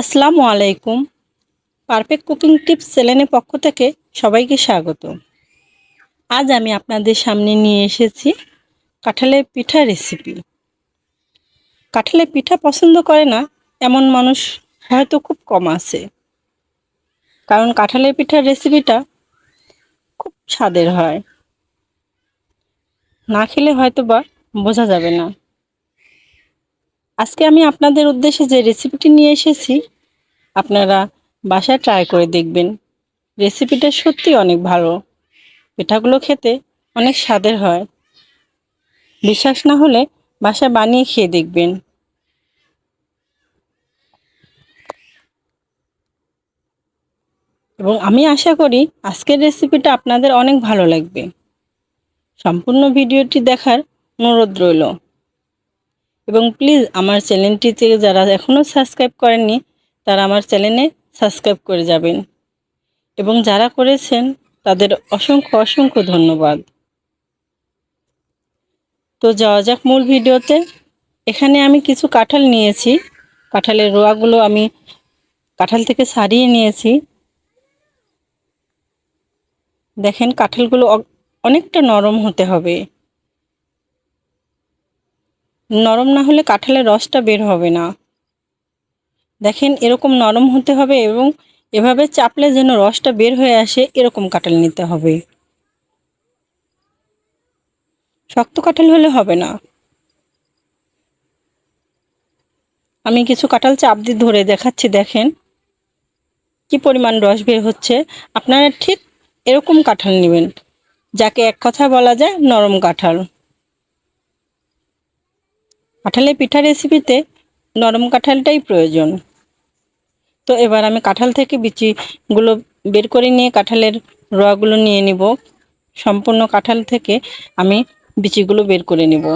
আসসালামু আলাইকুম। Perfect cooking tips চ্যানেলের পক্ষ থেকে সবাইকে স্বাগত। আজ আমি আপনাদের সামনে নিয়ে এসেছি কাঁঠালের পিঠা রেসিপি কাঁঠালের পিঠা পছন্দ করে না, এমন মানুষ হয়তো খুব কম আছে। কারণ কাঁঠালের পিঠার রেসিপিটা খুব স্বাদের হয়। না খেলে হয়তো বা বোঝা যাবে না। আজকে আমি আপনাদের উদ্দেশ্যে যে রেসিপিটি নিয়ে এসেছি, আপনারা বাসায় ট্রাই করে দেখবেন। রেসিপিটা সত্যি অনেক ভালো। পিঠাগুলো খেতে অনেক স্বাদের হয়। বিশ্বাস না হলে বাসায় বানিয়ে খেয়ে দেখবেন। এবং আমি আশা করি আজকের রেসিপিটা আপনাদের অনেক ভালো লাগবে। সম্পূর্ণ ভিডিওটি দেখার অনুরোধ রইল। এবং প্লিজ আমার চ্যানেলটিতে যারা এখনও সাবস্ক্রাইব করেননি, তারা আমার চ্যানেলে সাবস্ক্রাইব করে যাবেন। এবং যারা করেছেন, তাদের অসংখ্য অসংখ্য ধন্যবাদ। তো যাওয়া যাক মূল ভিডিওতে। এখানে আমি কিছু কাঁঠাল নিয়েছি। কাঁঠালের রোয়াগুলো আমি কাঁঠাল থেকে সারিয়ে নিয়েছি। দেখেন, কাঁঠালগুলো অনেকটা নরম হতে হবে। নরম না হলে কাঁঠালের রসটা বের হবে না। দেখেন, এরকম নরম হতে হবে এবং এভাবে চাপলে যেন রসটা বের হয়ে আসে, এরকম কাঁঠাল নিতে হবে। শক্ত কাঁঠাল হলে হবে না। আমি কিছু কাঁঠাল চাপ দিয়ে ধরে দেখাচ্ছি, দেখেন। কি পরিমাণ রস বের হচ্ছে। আপনারা ঠিক এরকম কাঁঠাল নেবেন, যাকে এক কথা বলা যায় নরম কাঁঠাল। কাঁঠালের পিঠা রেসিপিতে নরম কাঁঠালটাই প্রয়োজন। তো এবার আমি কাঁঠাল থেকে বিচিগুলো বের করে নিয়ে কাঁঠালের রোয়াগুলো নিয়ে নিব। সম্পূর্ণ কাঁঠাল থেকে আমি বিচিগুলো বের করে নিব।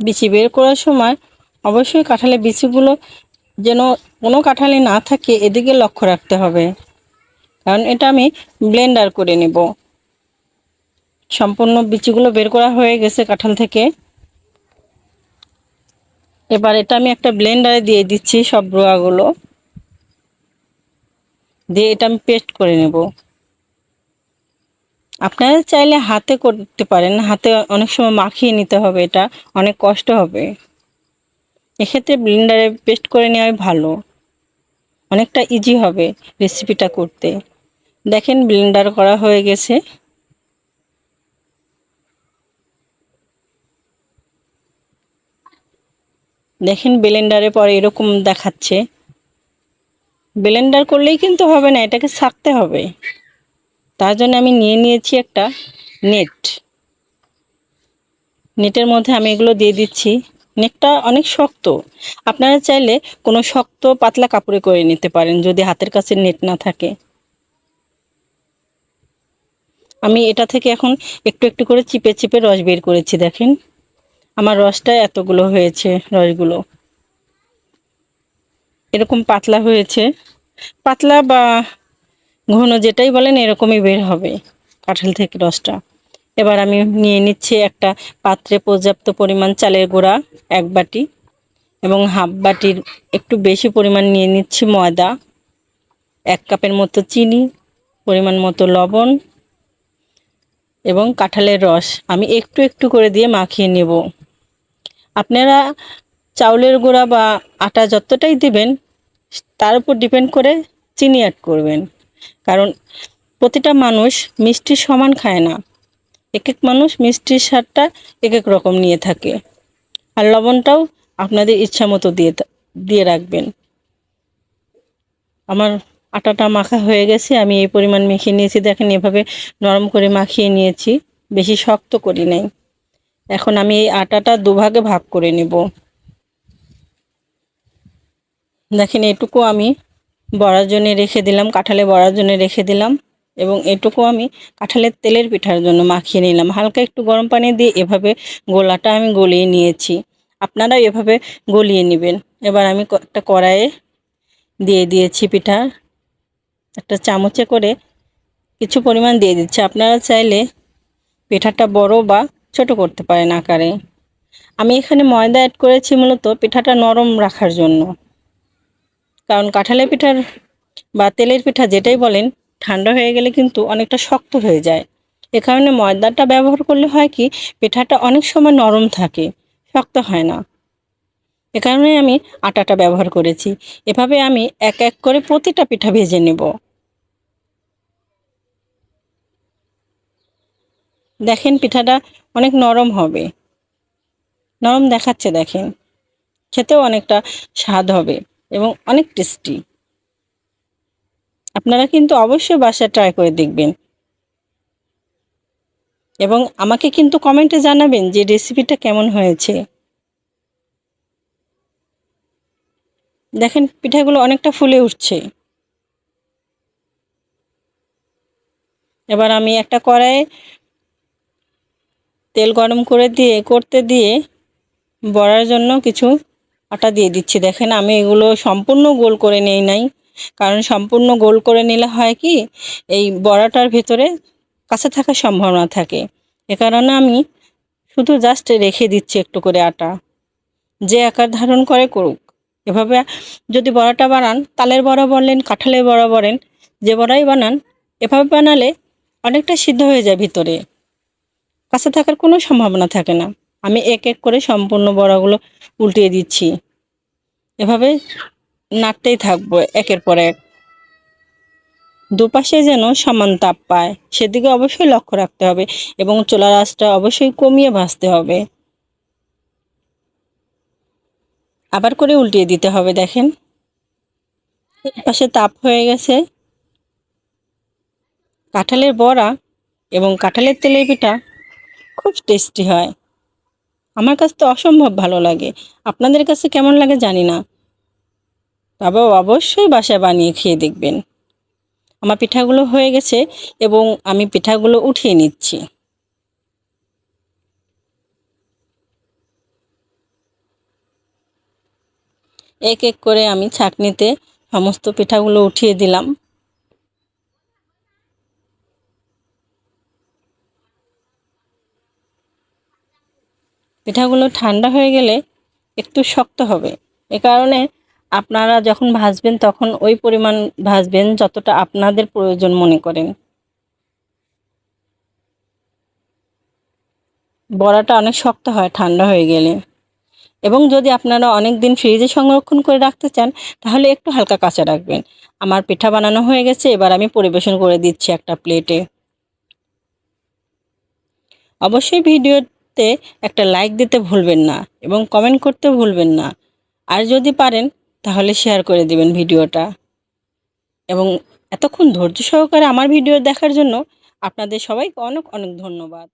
বিচি বের করার সময় অবশ্যই কাঁঠালের বিচিগুলো যেন কোনো কাঁঠালে না থাকে, এদিকে লক্ষ্য রাখতে হবে। কারণ এটা আমি ব্লেন্ডার করে নেব। সম্পূর্ণ বিচিগুলো বের করা হয়ে গেছে কাঁঠাল থেকে। এবার এটা আমি একটা ব্লেন্ডারে দিয়ে দিচ্ছি সব রোয়াগুলো। দিয়ে এটা আমি পেস্ট করে নেব। আপনারা চাইলে হাতে করতে পারেন। হাতে অনেক সময় মাখিয়ে নিতে হবে এটা, অনেক কষ্ট হবে। এক্ষেত্রে ব্লেন্ডারে পেস্ট করে নেওয়াই ভালো। অনেকটা ইজি হবে রেসিপিটা করতে। দেখেন ব্লেন্ডার করা হয়ে গেছে। দেখেন ব্লেন্ডারে পরে এরকম দেখাচ্ছে। ব্লেন্ডার করলেই কিন্তু হবে না, এটাকে ছাকতে হবে। তার জন্য আমি নিয়ে নিয়েছি একটা নেট নেটের মধ্যে আমি এগুলো দিয়ে দিচ্ছি। নেটটা অনেক শক্ত। আপনারা চাইলে কোনো শক্ত, পাতলা কাপড়ে করে নিতে পারেন যদি হাতের কাছে নেট না থাকে। আমি এটা থেকে এখন একটু একটু করে চিপে চিপে রস বের করেছি, দেখেন। আমার রসটা এতগুলো হয়েছে, রসগুলো। এরকম পাতলা হয়েছে। পাতলা বা ঘন যেটাই বলেন, এরকমই বের হবে কাঁঠাল থেকে রসটা। এবার আমি নিয়ে নিচ্ছি একটা পাত্রে পর্যাপ্ত পরিমাণ চালের গুঁড়া, এক বাটি, এবং হাফ বাটির একটু বেশি পরিমাণ নিয়ে নিচ্ছি ময়দা, এক কাপের মতো চিনি, পরিমাণ মতো লবণ, এবং কাঁঠালের রস। আমি একটু একটু করে দিয়ে মাখিয়ে নেব। আপনারা চাউলের গুঁড়া বা আটা যতটাই দিবেন, তার উপর ডিপেন্ড করে চিনি অ্যাড করবেন। কারণ প্রতিটা মানুষ মিষ্টি সমান খায় না। এক এক মানুষ মিষ্টির স্বাদটা এক এক রকম নিয়ে থাকে। আর লবণটাও আপনাদের ইচ্ছা মতো দিয়ে দিয়ে রাখবেন। আমার আটাটা মাখা হয়ে গেছে, আমি এই পরিমাণ মেখে নিয়েছি। দেখেন এভাবে নরম করে মাখিয়ে নিয়েছি, বেশি শক্ত করি নাই। এখন আমি এই আটাটা দুভাগে ভাগ করে নেব। দেখেন এটুকু আমি বড়ার জন্য রেখে দিলাম, কাঁঠালে বড়ার জন্য রেখে দিলাম। এবং এটুকু আমি কাঁঠালের তেলের পিঠার জন্য মাখিয়ে নিলাম। হালকা একটু গরম পানি দিয়ে এভাবে গোলাটা আমি গলিয়ে নিয়েছি। আপনারা এভাবে গলিয়ে নেবেন। এবার আমি একটা কড়াইয়ে দিয়ে দিয়েছি পিঠা। একটা চামচে করে কিছু পরিমাণ দিয়ে দিচ্ছি। আপনারা চাইলে পিঠাটা বড় বা ছোট করতে পারেন আকারে। আমি এখানে ময়দা অ্যাড করেছি মূলত পিঠাটা নরম রাখার জন্য। কারণ কাঁঠালের পিঠার বা তেলের পিঠা যেটাই বলেন ঠান্ডা হয়ে গেলে কিন্তু অনেকটা শক্ত হয়ে যায়। এ কারণে ময়দাটা ব্যবহার করলে হয় কি, পিঠাটা অনেক সময় নরম থাকে, শক্ত হয় না। এ কারণে আমি আটাটা ব্যবহার করেছি। এভাবে আমি এক এক করে প্রতিটা পিঠা ভেজে নেব। দেখেন পিঠাটা অনেক নরম হবে। নরম দেখাচ্ছে দেখেন। খেতেও অনেকটা স্বাদ হবে এবং অনেক টেস্টি। আপনারা কিন্তু অবশ্যই বাসায় ট্রাই করে দেখবেন। এবং আমাকে কিন্তু কমেন্টে জানাবেন যে রেসিপিটা কেমন হয়েছে। দেখেন, পিঠাগুলো অনেকটা ফুলে উঠছে। এবার আমি একটা কড়াইয়ে তেল গরম করে দিয়ে, করতে দিয়ে বড়ার জন্য কিছু আটা দিয়ে দিচ্ছি। দেখেন, আমি এগুলো সম্পূর্ণ গোল করে নেই নাই। কারণ সম্পূর্ণ গোল করে নিলে হয় কি, এই বড়াটার ভেতরে কাছে থাকার সম্ভাবনা থাকে। এ কারণে আমি শুধু জাস্ট রেখে দিচ্ছি একটু করে আটা। যে আকার ধারণ করে করুক। এভাবে যদি বড়াটা বানান, তালের বড়া বললেন কাঁঠালের বড়া বলেন, যে বড়াই বানান, এভাবে বানালে অনেকটা সিদ্ধ হয়ে যায় ভিতরে। কাছে থাকার কোনো সম্ভাবনা থাকে না। আমি এক এক করে সম্পূর্ণ বড়াগুলো উল্টিয়ে দিচ্ছি। এভাবে নাড়তেই থাকব একের পর এক। দুপাশে যেন সমান তাপ পায়, সেদিকে অবশ্যই লক্ষ্য রাখতে হবে এবং চোলার আঁচটা অবশ্যই কমিয়ে ভাজতে হবে। আবার করে উল্টিয়ে দিতে হবে, দেখেন। পাশে তাপ হয়ে গেছে। কাঁঠালের বড়া এবং কাঁঠালের তেলের পিঠা খুব টেস্টি হয়। আমার কাছে তো অসম্ভব ভালো লাগে। আপনাদের কাছে কেমন লাগে জানি না। তবে অবশ্যই বাসায় বানিয়ে খেয়ে দেখবেন। আমার পিঠাগুলো হয়ে গেছে এবং আমি পিঠাগুলো উঠিয়ে নিচ্ছি। এক এক করে আমি ছাঁকনিতে সমস্ত পিঠাগুলো উঠিয়ে দিলাম। পিঠাগুলো ঠান্ডা হয়ে গেলে একটু শক্ত হবে। এ কারণে আপনারা যখন ভাজবেন তখন ওই পরিমাণ ভাজবেন যতটা আপনাদের প্রয়োজন মনে করেন। বড়াটা অনেক শক্ত হয়, ঠান্ডা হয়ে গেলে। এবং যদি আপনারা অনেক দিন ফ্রিজে সংরক্ষণ করে রাখতে চান, তাহলে একটু হালকা কাঁচা রাখবেন। আমার পিঠা বানানো হয়ে গেছে, এবার আমি পরিবেশন করে দিচ্ছি একটা প্লেটে। অবশ্যই ভিডিওতে একটা লাইক দিতে ভুলবেন না এবং কমেন্ট করতে ভুলবেন না। আর যদি পারেন তাহলে শেয়ার করে দিবেন ভিডিওটা। এবং এতক্ষণ ধৈর্য সহকারে আমার ভিডিও দেখার জন্য আপনাদের সবাইকে অনেক অনেক ধন্যবাদ।